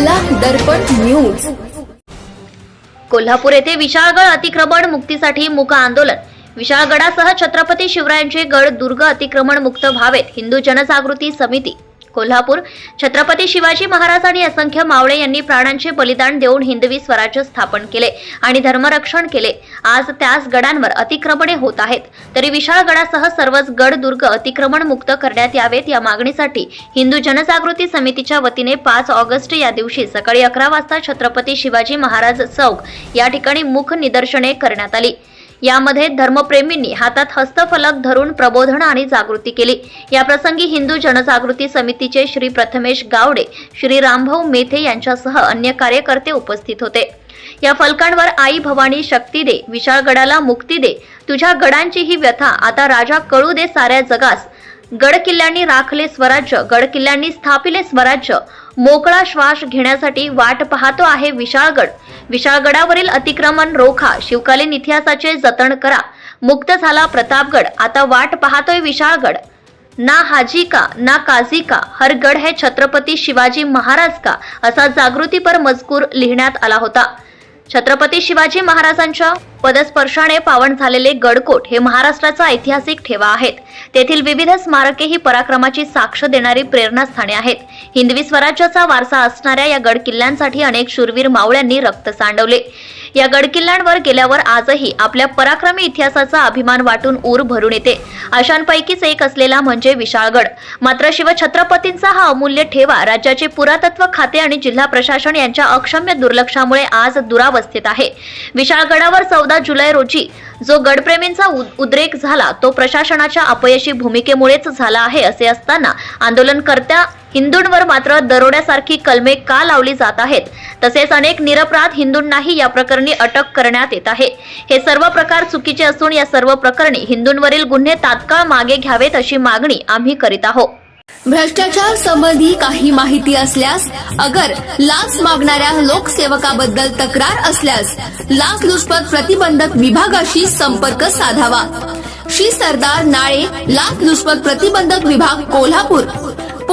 दर्पण news. Kolhapur येथे विशाळगड अतिक्रमण मुक्तीसाठी मुक आंदोलन. विशाळगडासह छत्रपती शिवरायांचे गड दुर्ग अतिक्रमण मुक्त व्हावेत हिंदू जनजागृती समिती. कोल्हापूर छत्रपती शिवाजी महाराज आणि असंख्य मावळे यांनी प्राणांचे बलिदान देऊन हिंदवी स्वराज्य स्थापन केले आणि धर्मरक्षण केले. आज त्याच गडांवर अतिक्रमणे होत आहेत. तरी विशाळगडासह सर्वच गड दुर्ग अतिक्रमण मुक्त करण्यात यावेत. या मागणीसाठी हिंदू जनजागृती समितीच्या वतीने पाच ऑगस्ट या दिवशी सकाळी अकरा वाजता छत्रपती शिवाजी महाराज चौक या ठिकाणी मुख निदर्शने करण्यात आली. यामध्ये धर्मप्रेमींनी हातात हस्तफलक धरून प्रबोधन आणि जागृती केली. या प्रसंगी हिंदू जनजागृती समितीचे श्री प्रथमेश गावडे श्री रामभाऊ मेथे यांच्यासह अन्य कार्यकर्ते उपस्थित होते. या फलकांवर आई भवानी शक्ती दे विशाळगडाला मुक्ती दे. तुझ्या गडांची ही व्यथा आता राजा कळू दे साऱ्या जगास. गड किल्ल्यांनी राखले स्वराज्य गड किल्ल्यांनी स्थापिले स्वराज्य. मोकळा श्वास घेण्यासाठी वाट पाहतो आहे विशाळगड. विशाळगडावरील अतिक्रमण रोखा शिवकालीन इतिहासाचे जतन करा. मुक्त झाला प्रतापगड आता वाट पाहतोय विशाळगड. ना हाजी का ना काझी का हर गड है छत्रपती शिवाजी महाराज का असा जागृतीपर मजकूर लिहिण्यात आला होता. छत्रपती शिवाजी महाराजांच्या पदस्पर्शाने पावन झालेले गडकोट हे महाराष्ट्राचा ऐतिहासिक ठेवा आहेत. तेथील विविध स्मारके ही पराक्रमाची साक्ष देणारी प्रेरणास्थाने आहेत. हिंदवी स्वराज्याचा वारसा असणाऱ्या या गड किल्ल्यांसाठी अनेक शूरवीर मावळ्यांनी रक्त सांडवले. या गडकिल्ल्यांवर गेल्यावर आजही आपल्या पराक्रमी इतिहासाचा अभिमान वाटून ऊर भरून येते. अशांपैकीच एक असलेला म्हणजे विशाळगड. मात्र शिवछत्रपतींचा हा अमूल्य ठेवा राज्याचे पुरातत्व खाते आणि जिल्हा प्रशासन यांच्या अक्षम्य दुर्लक्षामुळे आज दुरावस्थेत आहे. विशाळगडावर चौदा जुलै रोजी जो गडप्रेमींचा उद- उद्रेक झाला तो प्रशासनाच्या अपयशी भूमिकेमुळेच झाला आहे असे असताना आंदोलनकर्त्या हिंदूंवर मात्र दरोड्यासारखी कलमे का लावली जात आहेत? तसेच अनेक निरपराध हिंदूंनाही या प्रकरणी अटक करण्यात येत आहे. हे सर्व प्रकार चुकीचे असून या सर्व प्रकरणी हिंदूंवरील गुन्हे तात्काळ मागे घ्यावेत अशी मागणी आम्ही करीत आहोत. भ्रष्टाचार संबंधी काही माहिती असल्यास अगर लाच मागणाऱ्या लोकसेवकाबद्दल तक्रार असल्यास लाचलुचपत प्रतिबंधक विभागाशी संपर्क साधावा. श्री सरदार नाळे लाचलुचपत प्रतिबंधक विभाग कोल्हापूर.